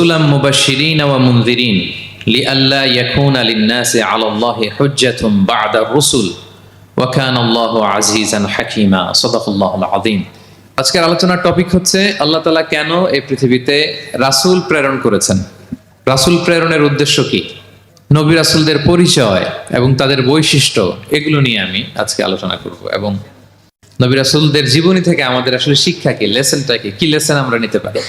রসুলাম মুবাশশিরিন ওয়া মুনযিরিন লিআল্লা বা'দা ওয়া কানা আল্লাহু আজিজান হাকীমা। সাদাকাল্লাহুল আযীম। আজকের আলোচনার টপিক হচ্ছে আল্লাহ তাআলা কেন এই পৃথিবীতে রাসূল প্রেরণ করেছেন? রাসূল প্রেরণের উদ্দেশ্য কি? নবী রাসূলদের পরিচয় এবং তাদের বৈশিষ্ট্য এগুলো নিয়ে আমি আজকে আলোচনা করব এবং নবী রাসূলদের জীবনী থেকে আমাদের আসলে শিক্ষা কি? লেসনটা কি? কি লেসন আমরা নিতে পারি?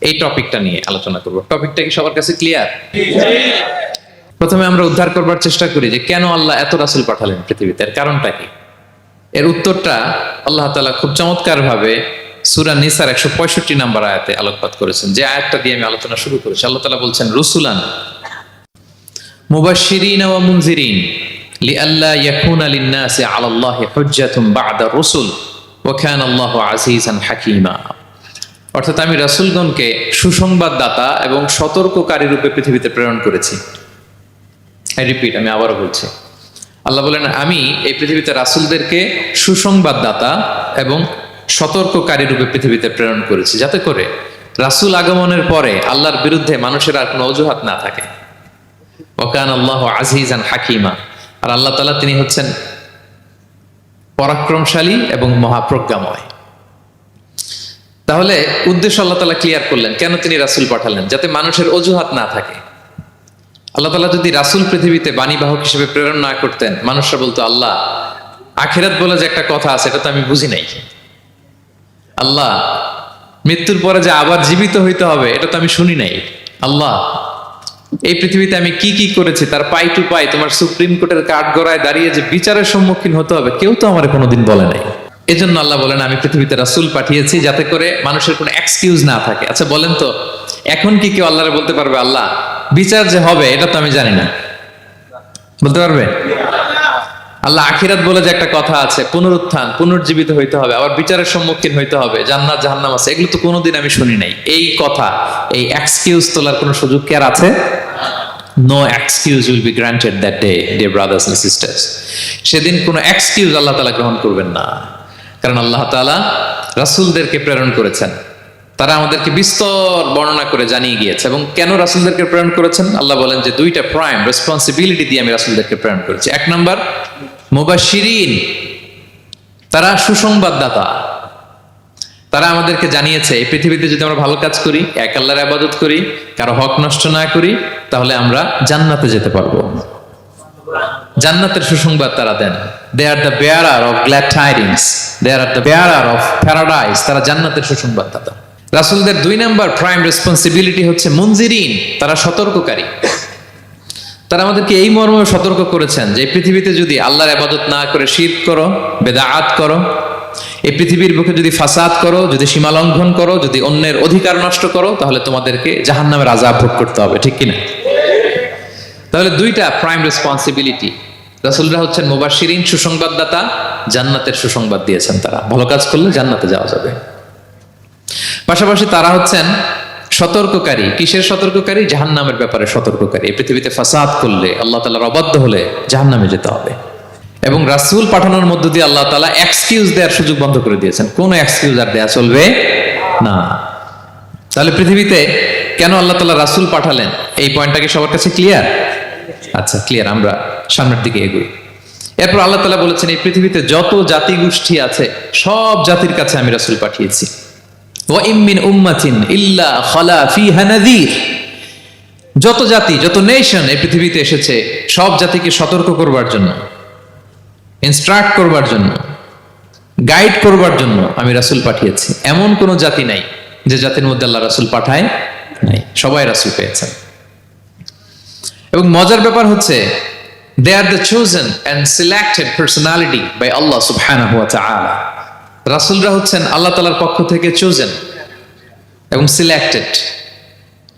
এই টপিকটা নিয়ে আলোচনা করব। টপিকটা কি সবার কাছে ক্লিয়ার প্রথমে আমরা উদ্ধার করবার চেষ্টা করি যে কেন আল্লাহ এত রাসূল পাঠালেন পৃথিবীতে, এর কারণটা কি? এর উত্তরটা আল্লাহ তাআলা খুব চমৎকার ভাবে সূরা নিসার 165 নম্বর আয়াতে আলোকপাত করেছেন। যে আয়াতটা দিয়ে আমি আলোচনা শুরু করেছি। আল্লাহ তাআলা বলছেন, রসুলান মুবাশশিরিন ওয়া মুনজিরিন লিআল্লা ইয়াকুনা লিন-নাসি 'আলা আল্লাহি বা'দা আর-রুসুল ওয়া কানা আল্লাহু আজিজান হাকীমা। অর্থাৎ আমি রাসুলগণকে সুসংবাদদাতা এবং সতর্ককারী রূপে পৃথিবীতে প্রেরণ করেছি। রিপিট আমি আবারও বলছি। আল্লাহ বলেন, আমি এই পৃথিবীতে রাসূলদেরকে সুসংবাদদাতা এবং সতর্ককারী রূপে পৃথিবীতে প্রেরণ করেছি। যাতে করে রাসূল আগমনের পরে আল্লাহর বিরুদ্ধে মানুষের আর কোনো অজুহাত না থাকে। ওকান আল্লাহ আজিজান হাকিমা। আর আল্লাহ তালা তিনি হচ্ছেন পরাক্রমশালী এবং মহাপ্রজ্ঞাময়। তাহলে উদ্দেশ্য আল্লাহ তালা ক্লিয়ার করলেন, কেন তিনি রাসূল পাঠালেন, যাতে মানুষের অজুহাত না থাকে। আল্লাহ তালা যদি রাসূল পৃথিবীতে বাণীবাহক হিসেবে প্রেরণ না করতেন, মানুষরা বলতো, আল্লাহ, আখেরাত বলে যে একটা কথা আছে, এটা তো আমি বুঝি নাই। আল্লাহ, মৃত্যুর পরে যে আবার জীবিত হইতে হবে, এটা তো আমি শুনি নাই। আল্লাহ, এই পৃথিবীতে আমি কি কি করেছি, তার পাই টু পাই, তোমার সুপ্রিম কোর্টের কাঠ গড়ায় দাঁড়িয়ে যে বিচারের সম্মুখীন হতে হবে, কেউ তো আমার কোনোদিন বলে নাই। এজন্য আল্লাহ বলেন, আমি পৃথিবীতে রাসূল পাঠিয়েছি যাতে করে মানুষের কোনো এক্সকিউজ না থাকে। আচ্ছা বলেন তো, এখন কি কেউ আল্লাহরে বলতে পারবে, আল্লাহ, বিচার যে হবে, এটা তো আমি জানি না। বলতে পারবে? আল্লাহ আখিরাত বলে যে একটা কথা আছে, পুনরুত্থান, পুনর্জীবিত হইতে হবে, আবার বিচারের সম্মুখীন হইতে হবে, জান্নাত, জাহান্নাম আছে, এগুলো তো কোনোদিন আমি শুনি নাই। এই কথা, এই এক্সকিউজ তোলার কোনো সুযোগ কি আর আছে? No excuse will be granted that day dear brothers and sisters সেদিন কোনো এক্সকিউজ আল্লাহ তালা গ্রহণ করবেন না। কারণ আল্লাহ তালা রাসূলদেরকে প্রেরণ করেছেন। তারা আমাদেরকে বিস্তর বর্ণনা করে জানিয়ে গিয়েছে এবং কেন রাসুলদেরকে প্রেরণ করেছেন? আল্লাহ বলেন যে দুইটা প্রাইম রেসপন্সিবিলিটি দিয়ে আমি রাসুলদেরকে প্রেরণ করেছি। এক নম্বর, মুবাশশিরিন, তারা সুসংবাদদাতা। তারা আমাদেরকে জানিয়েছে, এই পৃথিবীতে যদি আমরা ভালো কাজ করি, এক আল্লাহর আবাদত করি, কারও হক নষ্ট না করি, তাহলে আমরা জান্নাতে যেতে পারব। জান্নাতের সুসংবাদ তারা দেন। They are the bearer of glad tidings they are the bearer of paradise তারা জান্নাতের সুসংবাদদাতা রাসুলদের দুই নাম্বার প্রাইম রেসপন্সিবিলিটি হচ্ছে মুনজিরিন তারা সতর্ককারী। তারা আমাদেরকে এই মর্মে সতর্ক করেছেন যে পৃথিবীতে যদি আল্লাহর আবাদত না করে শীত করো, বেদাআত করো, এই পৃথিবীর বুকে যদি ফাসাদ করো, যদি সীমা লঙ্ঘন করো, যদি অন্যের অধিকার নষ্ট করো, তাহলে তোমাদেরকে জাহান্নামের আজাব ভোগ করতে হবে, ঠিক কিনা? তাহলে দুইটা প্রাইম রেসপন্সিবিলিটি রাসূলরা হচ্ছেন মুবাশশিরিন, সুসংবাদদাতা, জান্নাতের সুসংবাদ দিয়েছেন তারা। ভালো কাজ করলে জান্নাতে যাওয়া যাবে। পাশাপাশি তারা হচ্ছেন সতর্ককারী। কিসের সতর্ককারী? জাহান্নামের ব্যাপারে সতর্ককারী। পৃথিবীতে ফাসাদ করলে, আল্লাহ তালার অবাধ্য হলে জাহান্নামে যেতে হবে। এবং রাসূল পাঠানোর মধ্য দিয়ে আল্লাহ তালা এক্সকিউজ দেওয়ার সুযোগ বন্ধ করে দিয়েছেন। কোনো এক্সকিউজ আর দেয়া চলবে না। তাহলে পৃথিবীতে কেন আল্লাহ তালা রাসূল পাঠালেন? এই পয়েন্টটা কি সবার কাছে ক্লিয়ার আচ্ছা ক্লিয়ার আমরা সামনের দিকে এগোই। এরপর আল্লাহ তালা বলেছেন, এই পৃথিবীতে যত জাতি গোষ্ঠী আছে, সব জাতির কাছে আমি রাসূল পাঠিয়েছি। যত জাতি, যত নেশন এই পৃথিবীতে এসেছে, সব জাতিকে সতর্ক করবার জন্য ইনস্ট্রাক্ট করবার জন্য গাইড করবার জন্য আমি রাসূল পাঠিয়েছি। এমন কোন জাতি নাই যে জাতির মধ্যে আল্লাহ রাসুল পাঠায় নাই। সবাই রাসূল পেয়েছেন। এবং মজার ব্যাপার হচ্ছে they are the chosen and selected personality by আল্লাহ সুবহানাহু ওয়া তাআলা রাসূলরা হচ্ছেন আল্লাহ তাআলার পক্ষ থেকে চোজেন এবং সিলেক্টেড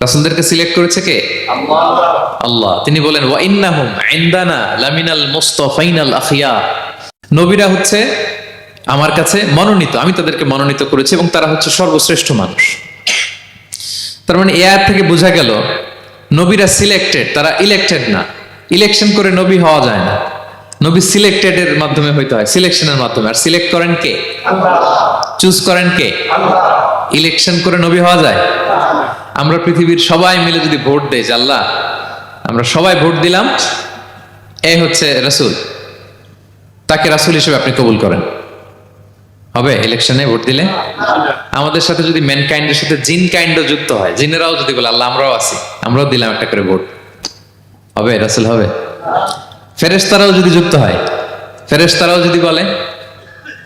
রাসূলদেরকে সিলেক্ট করেছে কে? আল্লাহ। তিনি বলেন, ওয়া ইন্নাহুম ইনদানা লামিনাল মুস্তাফাইনাল আখিয়া। নবীরা হচ্ছে আমার কাছে মনোনীত, আমি তাদেরকে মনোনীত করেছি এবং তারা হচ্ছে সর্বশ্রেষ্ঠ মানুষ। তার মানে এ থেকে বোঝা গেল, নবীরা সিলেক্টেড তারা ইলেক্টেড না। ইলেকশন করে নবী হওয়া যায় না। নবী সিলেক্টেড এর মাধ্যমে হইতে হয়। সিলেকশনের মাধ্যমে। আর সিলেক্ট করেন কে? চুজ করেন কে? ইলেকশন করে নবী হওয়া যায়? আমরা পৃথিবীর সবাই মিলে যদি ভোট দেই যে আল্লাহ আমরা সবাই ভোট দিলাম এ হচ্ছে রাসূল। তাকে রাসূল হিসেবে আপনি কবুল করেন। হবে? ইলেকশনে ভোট দিলে? আমাদের সাথে যদি ম্যানকাইন্ডের সাথে জিন কাইন্ডও যুক্ত হয় জিনেরাও যদি বলে আল্লাহ আমরাও আছি। আমরাও দিলাম একটা করে ভোট। হবে, রাসূল হবে। ফেরেশতারাও যদি যুক্ত হয়, ফেরেশতারাও যদি বলে,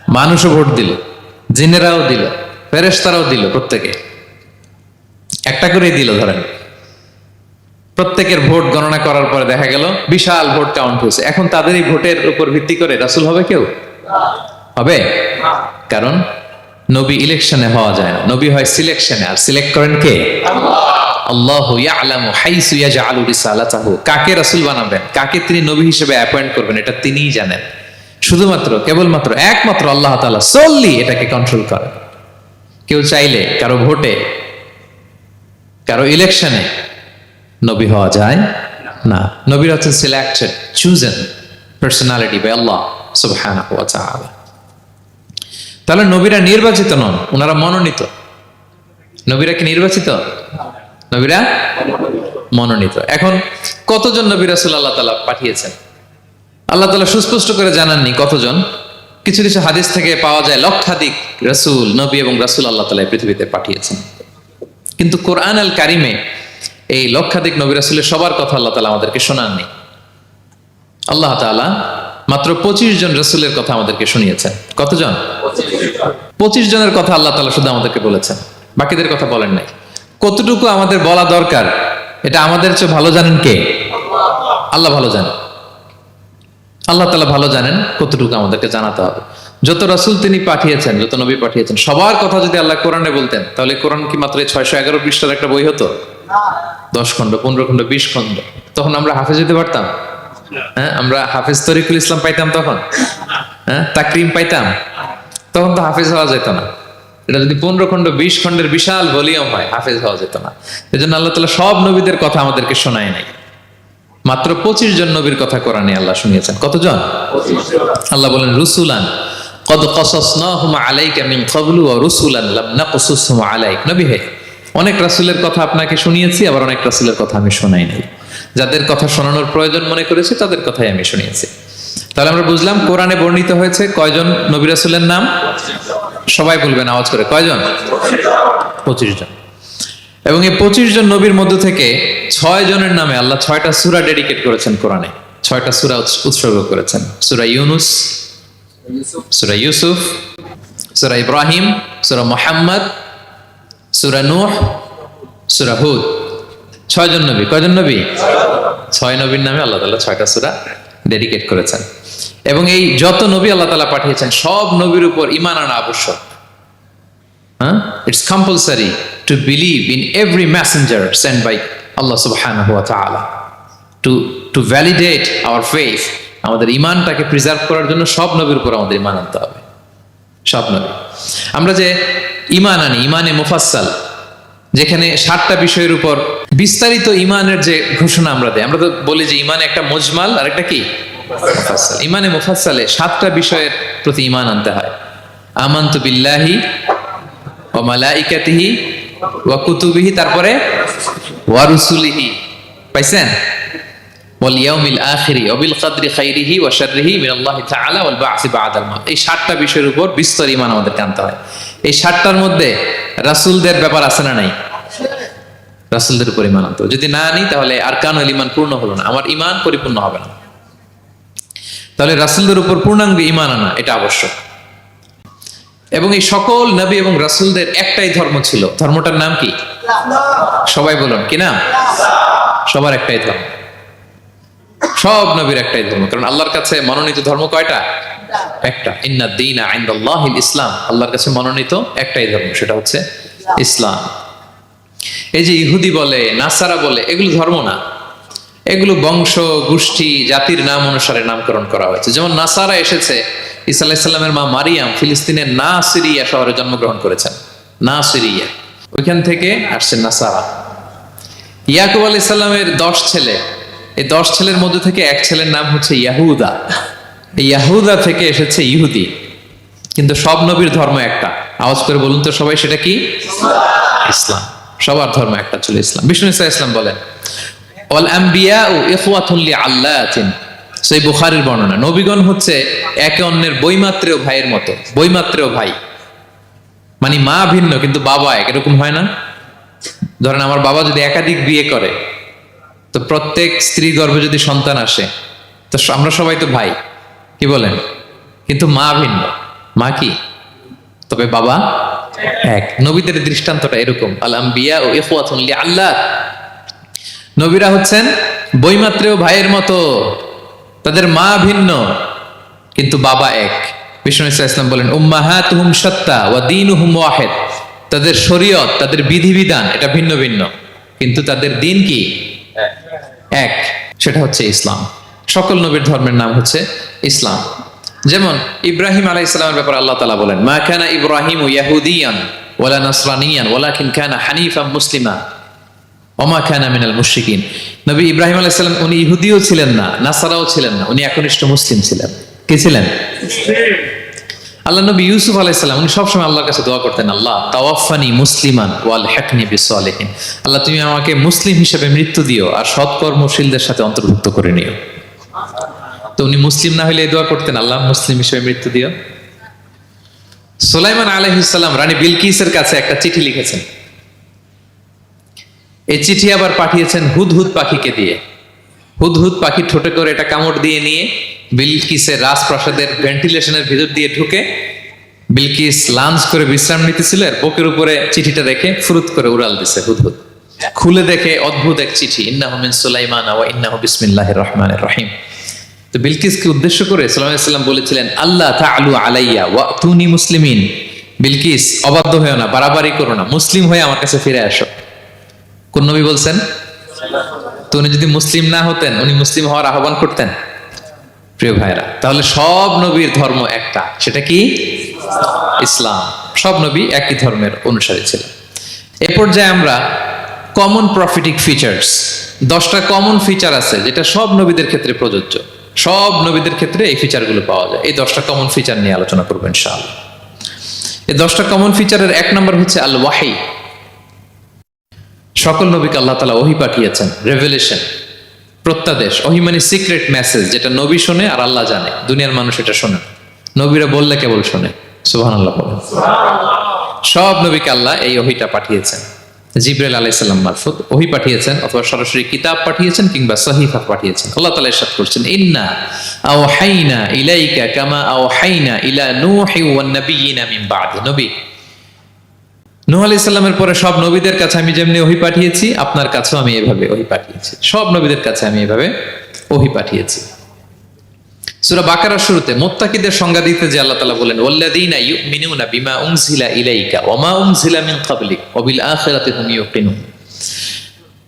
মানুষও ভোট দিল, জিনেরাও দিল, ফেরেশতারাও দিল প্রত্যেকে। একটা করেই দিল, ধরেন। প্রত্যেকের ভোট গণনা করার পরে দেখা গেল, বিশাল ভোট কাউন্ট হয়েছে। এখন তাদের এই ভোটের উপর ভিত্তি করে রাসুল হবে কেউ? হবে। কারণ নবী ইলেকশনে হওয়া যায় না। নবী হয় সিলেকশনে আর সিলেক্ট করেন কে? আল্লাহু ইয়ালামু হাইসু ইয়াজআলু রিসালাতাহু। কাকে রাসূল বানাবেন? কাকে তিনি নবী হিসেবে অ্যাপয়েন্ট করবেন? এটা তিনিই জানেন। শুধুমাত্র, কেবলমাত্র, একমাত্র আল্লাহ তাআলা এটাকে কন্ট্রোল কেউ চাইলে কারও ভোটে, কারও ইলেকশনে নবী হওয়া যায় না। নবীর হচ্ছেন সিলেক্টেড চুজেন পার্সোনালিটি বাই আল্লাহ সুবহানাহু ওয়া তাআলা। তাহলে নবীরা নির্বাচিত নন ওনারা মনোনীত। নবীরা কি নির্বাচিত? নবীরা মনোনীত। এখন কতজন নবী রাসূল আল্লাহ তাআলা পাঠিয়েছেন? আল্লাহ তাআলা সুস্পষ্ট করে জানাননি কতজন। কিছু কিছু হাদিস থেকে পাওয়া যায় লক্ষাধিক রাসূল, নবী এবং রাসূল আল্লাহ এই পৃথিবীতে পাঠিয়েছেন। কিন্তু কোরআন আল কারিমে এই লক্ষাধিক নবী রাসুলের সবার কথা আল্লাহ তালা আমাদেরকে শোনাননি। আল্লাহ তাআলা মাত্র পঁচিশ জন রসুলের কথা আমাদেরকে শুনিয়েছেন। কতজন? পঁচিশ জনের কথা আল্লাহ তাআলা শুধু আমাদেরকে বলেছেন। বাকিদের কথা বলেন নাই। কতটুকু আমাদের বলা দরকার? এটা আমাদের চেয়ে ভালো জানেন কে? আল্লাহ ভালো জানেন আল্লাহ তালা ভালো জানেন কতটুকু আমাদেরকে জানাতে হবে। যত রাসূল তিনি পাঠিয়েছেন, যত নবী পাঠিয়েছেন, সবার কথা যদি আল্লাহ কোরআনে বলতেন, তাহলে কোরআন কি মাত্র ছয়শো এগারো পৃষ্ঠার একটা বই হতো? দশ খণ্ড, পনেরো খণ্ড, বিশ খণ্ড। তখন আমরা হাফেজ হতে পারতাম? হ্যাঁ আমরা হাফেজ তরিকুল ইসলাম পাইতাম তখন? হ্যাঁ তাকরিম পাইতাম? তখন তো হাফেজ হওয়া যেত না। এটা যদি পনেরো খণ্ড, বিশ খণ্ডের বিশাল ভলিউম হয়, হাফেজ হওয়া যেত না। এই জন্য আল্লাহ তালা সব নবীদের কথা আমাদেরকে শোনায় নাই। মাত্র পঁচিশ জন নবীর কথা কোরআনে আল্লাহ শুনিয়েছেন। কতজন? আল্লাহ বলেন, রুসুলান রুসুলান লাম আলাইক। নবী হে, অনেক রাসূলের কথা আপনাকে শুনিয়েছি, আবার অনেক রাসূলের কথা আমি শোনাই নাই। যাদের কথা শোনানোর প্রয়োজন মনে করেছি, তাদের কথাই আমি শুনিয়েছি। তাহলে আমরা বুঝলাম কোরআনে বর্ণিত হয়েছে কয়জন নবী রাসুলের নাম? সবাই বলবেন, আওয়াজ করে। কয়জন? পঁচিশ জন। এবং এই পঁচিশ জন নবীর মধ্য থেকে ছয় জনের নামে আল্লাহ ছয়টা সুরা ডেডিকেট করেছেন কোরআনে। ছয়টা সুরা উৎসর্গ করেছেন। সুরা ইউনুস, সুরা ইউসুফ, সুরা ইব্রাহিম, সুরা মোহাম্মদ, সুরা নূহ, সূরা হুদ। ছয়জন নবী। কয়জন নবী? ছয় নবীর নামে আল্লাহ তাআলা ছয়টা সূরা ডেডিকেট করেছেন। এবং এই যত নবী আল্লাহ তালা পাঠিয়েছেন, সব নবীর উপর ঈমান আনা আবশ্যক। হ্যাঁ? It's compulsory to believe in every messenger send by আল্লাহ তাআলা to to validate our faith আমাদের ইমানটাকে প্রিজার্ভ করার জন্য সব নবীর উপর আমাদের ইমান আনতে হবে। সব নবী। আমরা যে ইমান আনি ইমানে মুফাসসাল যেখানে সাতটা বিষয়ের উপর বিস্তারিত ইমানের যে ঘোষণা আমরা দেই, আমরা তো বলি যে ইমানে একটা মজমাল আর একটা কি ইমানে মুফাসসালে সাতটা বিষয়ের প্রতি ইমান আনতে হয়। আমান্তু বিল্লাহি ওয়া মালাইকাতিহি ওয়া কুতুবিহি, তারপরে ওয়া রুসুলিহি। পাইছেন? ওয়াল ইয়াউমিল আখিরি ওয়া বিল কদরি খাইরিহি ওয়া শাররিহি মিনাল্লাহি তাআলা ওয়াল বা'সি এই সাতটা বিষয়ের উপর বিস্তর ঈমান আমাদেরকে আনতে হয়। এই সাতটার মধ্যে রাসূলদের ব্যাপার আছে না নাই? রাসূলদের উপর ঈমান আনতে যদি না আনি, তাহলে আরকানুল ঈমান পূর্ণ হলো না। আমার ঈমান পরিপূর্ণ হবে না। তাহলে রাসূলদের উপর পূর্ণাঙ্গ ঈমান আনা, এটা আবশ্যক। এবং এই সকল নবী এবং রাসূলদের একটাই ধর্ম ছিল। ধর্মটার নাম কি? সবাই বলুন, কি নাম? সবার একটাই ধর্ম। সব নবীর একটাই ধর্ম। কারণ আল্লাহর কাছে মনোনীত ধর্ম কয়টা? একটা। ইন্না দিন আইন্দাল্লাহিল ইসলাম। আল্লাহর কাছে মনোনীত একটাই ধর্ম, সেটা হচ্ছে ইসলাম। এই যে ইহুদি বলে, নাসারা বলে, এগুলো ধর্ম না। এগুলো বংশ, গোষ্ঠী, জাতির নাম অনুসারে নামকরণ করা হয়েছে। যেমন নাসারা এসেছে ইসা আলাইসাল্লামের মা মারিয়াম ফিলিস্তিনের না সিরিয়া শহরে জন্মগ্রহণ করেছেন। না সিরিয়া ওইখান থেকে আসছেন নাসারা। ইয়াকুব আলাইহিস সালামের দশ ছেলে। এই দশ ছেলের মধ্যে থেকে এক ছেলের নাম হচ্ছে ইয়াহুদা। ইয়াহুদা থেকে এসেছে ইহুদি। কিন্তু সব নবীর ধর্ম একটা। আওয়াজ করে বলুন তো সবাই, সেটা কি? ইসলাম। সবার ধর্ম একটা ছিল ইসলাম। বিষ্ণু ইসা ইসলাম বলেন অল আম্বিয়া ও ইখওয়াতুল্লি আল্লাহ সেই বুখারির বর্ণনা। নবীগণ হচ্ছে একে অন্যের বইমাত্রেয় ভাইয়ের মতো। বইমাত্রেয় ভাই। মানে মা ভিন্ন, কিন্তু বাবা এক। এরকম হয় না? ধরেন আমার বাবা যদি একাধিক বিয়ে করে, তো প্রত্যেক স্ত্রী গর্ভে যদি সন্তান আসে, তো আমরা সবাই তো ভাই। কি বলেন? কিন্তু মা ভিন্ন। মা কি? তবে বাবা, এক, নবীদের দৃষ্টান্তটা এরকম। আলাম বিয়া ও ইখওয়াতুল্লি আল্লাহ নবীরা হচ্ছেন বইমাত্রেও ভাইয়ের মতো। তাদের মা ভিন্ন, কিন্তু বাবা এক। বিষ্ণু ইসলাম বলেন সত্তা ওয়া তাদের শরীয়ত, তাদের বিধিবিধান, এটা ভিন্ন ভিন্ন। কিন্তু তাদের দিন কি? এক। সেটা হচ্ছে ইসলাম। সকল নবীর ধর্মের নাম হচ্ছে ইসলাম। যেমন ইব্রাহিম আলাই ইসলামের ব্যাপারে আল্লাহ তালা বলেন, মা খানা ইব্রাহিম ইয়াহুদিয়ান ওয়ালা নাসরানিয়ান ওয়ালাকিন খানা হানিফা মুসলিমা ওমা খানা মিনাল মুশরিকিন। নবী ইব্রাহিম আলাইহিস সালাম, উনি ইহুদিও ছিলেন না, নাসারাও ছিলেন না, উনি একনিষ্ঠ মুসলিম ছিলেন। কে ছিলেন? আল্লাহ নবী ইউসুফ আলাইহিস সালাম, উনি সবসময় আল্লাহর কাছে দোয়া করতেন, আল্লাহ তাওয়াফানি মুসলিমান ওয়াল হেকনি বিসলিহিন। আল্লাহ, তুমি আমাকে মুসলিম হিসেবে মৃত্যু দিও আর সৎকর্মশীলদের সাথে অন্তর্ভুক্ত করে নিও। তো উনি মুসলিম না হলে এই দোয়া করতেন, আল্লাহ মুসলিম হিসেবে মৃত্যু দিও। সুলাইমান আলহিসাল্লাম রানী বিলকিসের কাছে একটা চিঠি লিখেছেন। এই চিঠি আবার পাঠিয়েছেন হুদহুদ পাখিকে দিয়ে। হুদহুদ পাখি ঠোঁটে করে এটা কামড় দিয়ে নিয়ে বিলকিসের রাজপ্রাসাদের ভেন্টিলেশনের ভিতর দিয়ে ঢুকে বিলকিস লাঞ্চ করে বিশ্রাম নিতেছিল আর বুকের উপরে চিঠিটা রেখে ফুরুত করে উড়াল দিছে হুদহুদ। খুলে দেখে অদ্ভুত এক চিঠি, ইন্নাহু মিন সুলাইমান ওয়া ইন্নাহু বিসমিল্লাহির রহমানির রহিম। তো বিলকিসকে উদ্দেশ্য করে সাল্লাম বলেছিলেন আল্লাহ তাআলু আলাইয়া ওয়া তুনি মুসলিমিন। বিলকিস, অবাধ্য হয়েও না, বাড়াবাড়ি করো না, মুসলিম হয়ে আমার কাছে ফিরে আসো। কোন নবী বলছেন? তো উনি যদি মুসলিম না হতেন, উনি মুসলিম হওয়ার আহ্বান করতেন? প্রিয় ভাইরা তাহলে সব নবীর ধর্ম একটা, সেটা কি? ইসলাম। সব নবী একই ধর্মের অনুসারী ছিলেন এ পর্যায়ে আমরা কমন প্রফিটিক ফিচার্স দশটা কমন ফিচার আছে, যেটা সব নবীদের ক্ষেত্রে প্রযোজ্য। সব নবীদের ক্ষেত্রে এই ফিচারগুলো পাওয়া যায়। এই দশটা কমন ফিচার নিয়ে আলোচনা করবেন শাল এই দশটা কমন ফিচারের এক নম্বর হচ্ছে আল ওয়াহি সকল নবীকে আল্লাহ তালা ওহি পাঠিয়েছেন রেভেলেশন প্রত্যাদেশ ওহি মানে সিক্রেট মেসেজ যেটা নবী শোনে আর আল্লাহ জানে দুনিয়ার মানুষ এটা শোনে নবীরা বললে কেবল শোনে। সুহান আল্লাহ বলেন সব নবীকে আল্লাহ এই ওহিটা পাঠিয়েছেন। জিব্রাইল আলাইসাল্লাম মারফত ওহি পাঠিয়েছেন অথবা সরাসরি কিতাব পাঠিয়েছেন কিংবা সহিফা পাঠিয়েছেন। আল্লাহ তালা ইরশাদ করছেন, ইন্না আও হাইনা ইলাইকা কামা আও হাইনা ইলা নূহি ওয়ান নাবিয়িনা মিন বাদি। নবী, নূহ আলাইহিস সালামের পরে সব নবীদের কাছে আমি যেমনি ওহি পাঠিয়েছি, আপনার কাছেও আমি এভাবে ওহি পাঠিয়েছি। সব নবীদের কাছে আমি এভাবে ওহি পাঠিয়েছি। সূরা বাকারার শুরুতে মুত্তাকিদের সংজ্ঞা দিতে যে আল্লাহ তাআলা বলেন, ওয়াল্লাযীনা ইউমিনুনা বিমা উনজিলা ইলাইকা ওয়া মা উনজিলা মিন ক্বাবলিক ওয়া বিল আখিরাতি হুম ইউকিনুন।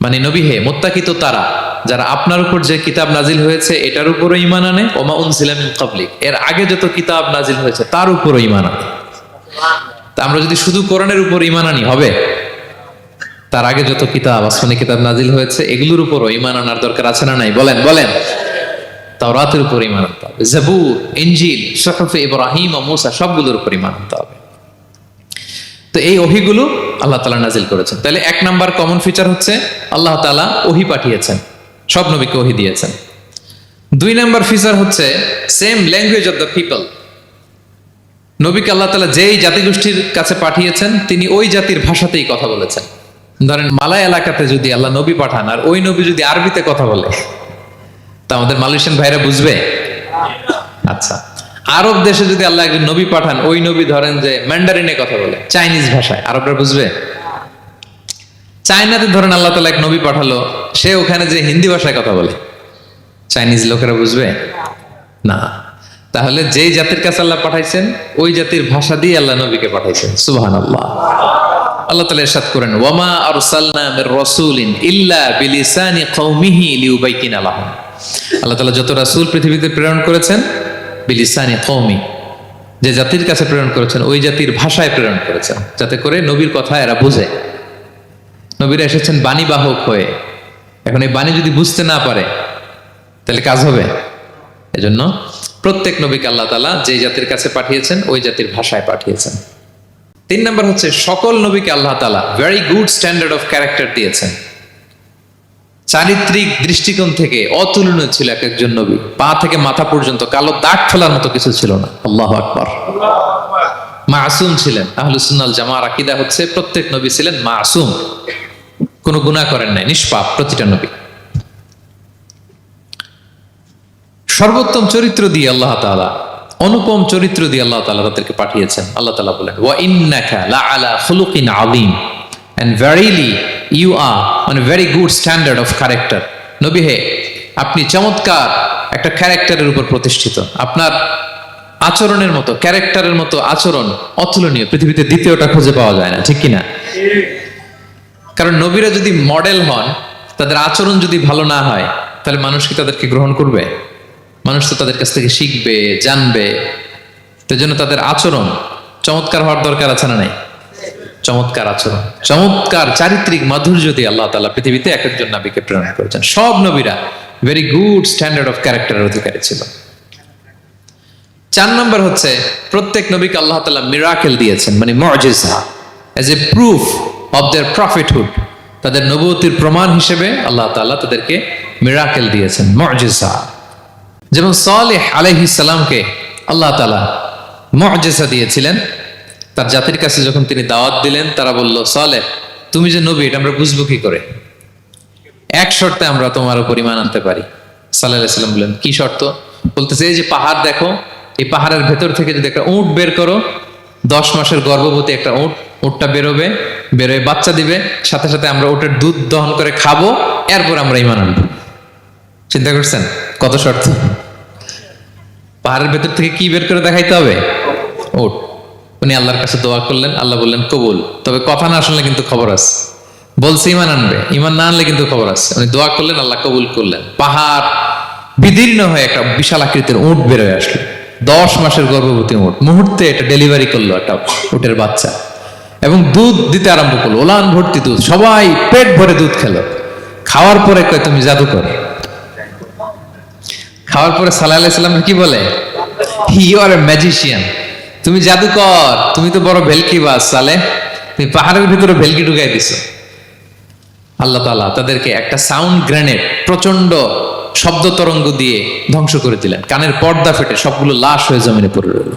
মানে নবী হে, মুত্তাকি তো তারা, যারা আপনার উপর যে কিতাব নাজিল হয়েছে এটার উপরও ঈমান আনে, ওয়া মা উনজিলা মিন ক্বাবলিক। এর আগে যত কিতাব নাজিল হয়েছে তার উপরও ইমান আনে। তা আমরা যদি শুধু কোরআনের উপর ইমান আনি, হবে? তার আগে যত কিতাব, আসমানি কিতাব নাজিল হয়েছে, এগুলোর উপরও ইমান আনার দরকার আছে না নাই? বলেন বলেন। তাওরাতের উপর ঈমান আনতে হবে। জাবুর, ইনজিল, সুহফে ইব্রাহিম ও মুসা সবগুলোর উপর ঈমান আনতে হবে। তো এই ওহিগুলো আল্লাহ তাআলা নাজিল করেছেন। তাহলে এক নাম্বার কমন ফিচার হচ্ছে, আল্লাহ তাআলা ওহি পাঠিয়েছেন। সব নবীকে ওহি দিয়েছেন। দুই নাম্বার ফিচার হচ্ছে same language of the people নবীকে আল্লাহ তালা যেই জাতিগোষ্ঠীর কাছে পাঠিয়েছেন, তিনি ওই জাতির ভাষাতেই কথা বলেছেন। ধরেন, মালায় এলাকাতে যদি আল্লাহ নবী পাঠান, আর ওই নবী যদি আরবিতে কথা বলে তা আমাদের মালয়েশিয়ান ভাইরা বুঝবে? আচ্ছা। আরব দেশে যদি আল্লাহ একজন নবী পাঠান, ওই নবী ধরেন যে ম্যান্ডারিনে কথা বলে, চাইনিজ ভাষায়, আরবরা বুঝবে? চায়নাতে ধরেন আল্লাহ তালা এক নবী পাঠালো, সে ওখানে যে হিন্দি ভাষায় কথা বলে। চাইনিজ লোকেরা বুঝবে? না। তাহলে যেই জাতির কাছে আল্লাহ পাঠাইছেন, ওই জাতির ভাষা দিয়ে আল্লাহ নবীকে পাঠাইছেন। সুবহান আল্লাহ আল্লাহ তালা এরশাদ করেন ওয়ামা আরসালনা মির রাসূলিন ইল্লা বিলিসানি কওমিহি লিউবাইকিনা লাহুম। আল্লাহ তালা যত রাসূল পৃথিবীতে প্রেরণ করেছেন, বিলিসানি কওমি, যে জাতির কাছে প্রেরণ করেছেন, ওই জাতির ভাষায় প্রেরণ করেছেন, যাতে করে নবীর কথা এরা বুঝে। নবীরা এসেছেন বাণী বাহক হয়ে। এখন এই বাণী যদি বুঝতে না পারে, তাহলে কাজ হবে। এজন্য প্রত্যেক নবীকে আল্লাহ তালা যে জাতির কাছে পাঠিয়েছেন, ওই জাতির ভাষায় পাঠিয়েছেন। তিন নম্বর হচ্ছে, সকল নবীকে আল্লাহ তালা very good standard of character দিয়েছেন। চারিত্রিক দৃষ্টিকোণ থেকে অতুলনীয় ছিল এক একজন নবী। পা থেকে মাথা পর্যন্ত কালো দাগ ফেলার মতো কিছু ছিল না। আল্লাহ আকবর। মাসুম ছিলেন। আহলুসুন্নাল জামার আকিদা হচ্ছে প্রত্যেক নবী ছিলেন মাসুম। কোনো গুনাহ করেন নাই, নিষ্পাপ প্রতিটা নবী। সর্বোত্তম চরিত্র দিয়ে আল্লাহ তাআলা, অনুপম চরিত্র দিয়ে আল্লাহ তাআলা তাদেরকে পাঠিয়েছেন। আল্লাহ তাআলা বলেন, ওয়া ইন্নাকা লাআলা খুলুকিন আযীম। এন্ড ভেরিলি ইউ আর মানে very good standard of character নবী হে, আপনি চমৎকার একটা ক্যারেক্টারের উপর প্রতিষ্ঠিত। আপনার আচরণের মতো ক্যারেক্টারের মতো আচরণ অতুলনীয়। পৃথিবীতে দ্বিতীয়টা খুঁজে পাওয়া যায় না, ঠিক কিনা কারণ নবীরা যদি মডেল হন, তাদের আচরণ যদি ভালো না হয়, তাহলে মানুষ কি তাদেরকে গ্রহণ করবে? মানুষ তো তাদের কাছ থেকে শিখবে, জানবে। তো জন্য তাদের আচরণ চমৎকার হওয়ার দরকার আছে না নাই? চমৎকার আচরণ, চমৎকার চারিত্রিক মাধুর্য দিয়ে আল্লাহ তালা পৃথিবীতে এক একজন নবীকে প্রেরণ করেছেন। সব নবীরা ভেরি গুড স্ট্যান্ডার্ড অফ ক্যারেক্টারের অধিকারী ছিল। চার নম্বর হচ্ছে, প্রত্যেক নবীকে আল্লাহ তালা মিরাকেল দিয়েছেন মানে মজেজা as a proof of their prophethood তাদের নবতির প্রমাণ হিসেবে আল্লাহ তাআলা তাদেরকে মিরাকেল দিয়েছেন মজেজা যেমন সালেহ আলাইহিস আল্লাহ তাআলা মজেজা দিয়েছিলেন তার জাতির কাছে যখন তিনি দাওয়াত দিলেন, তারা বলল, সালেহ, তুমি যে নবী, এটা আমরা বুঝব কি করে? এক শর্তে আমরা তোমার উপর ইমান আনতে পারি। সাল্লাহ সাল্লাম বললেন, কি শর্ত? বলতেছে, এই যে পাহাড় দেখো, এই পাহাড়ের ভেতর থেকে যদি একটা উঁট বের করো, দশ মাসের গর্ভবতী একটা উঁট, উঁটটা বেরোবে, বেরোয় বাচ্চা দিবে, সাথে সাথে আমরা ওটার দুধ দহন করে খাব, এরপর আমরা ইমান আনব। চিন্তা করছেন? কত শর্ত? পাহাড়ের ভেতর থেকে কি বের করে দেখাইতে হবে? উট। উনি আল্লাহর কাছে দোয়া করলেন, আল্লাহ বললেন, কবুল। তবে কথা না শুনলে কিন্তু খবর আছে। বলছে ইমান আনবে। ইমান না আনলে কিন্তু খবর আছে। উনি দোয়া করলেন, আল্লাহ কবুল করলেন। পাহাড় বিদীর্ণ হয়ে একটা বিশাল আকৃতির উট বেরোয় আসলো। দশ মাসের গর্ভবতী উট। মুহূর্তে এটা ডেলিভারি করল একটা উটের বাচ্চা। এবং দুধ দিতে আরম্ভ করল। ওলান ভর্তি দুধ। সবাই পেট ভরে দুধ খেলো। খাওয়ার পরে কয়, তুমি জাদুকর খাওয়ার পরে সাল্লাহ সাল্লাম কি বলে? ইউ আর এ ম্যাজিশিয়ান তুমি জাদুকর, তুমি তো বড় ভেলকি বাস, সালে। তুমি পাহাড়ের ভিতরে ভেলকি ঢুকাই দিছো। আল্লাহ তালা তাদেরকে একটা সাউন্ড গ্রেনেড প্রচণ্ড শব্দ তরঙ্গ দিয়ে ধ্বংস করে দিলেন। কানের পর্দা ফেটে সবগুলো লাশ হয়ে জমিনে পড়ে রইল।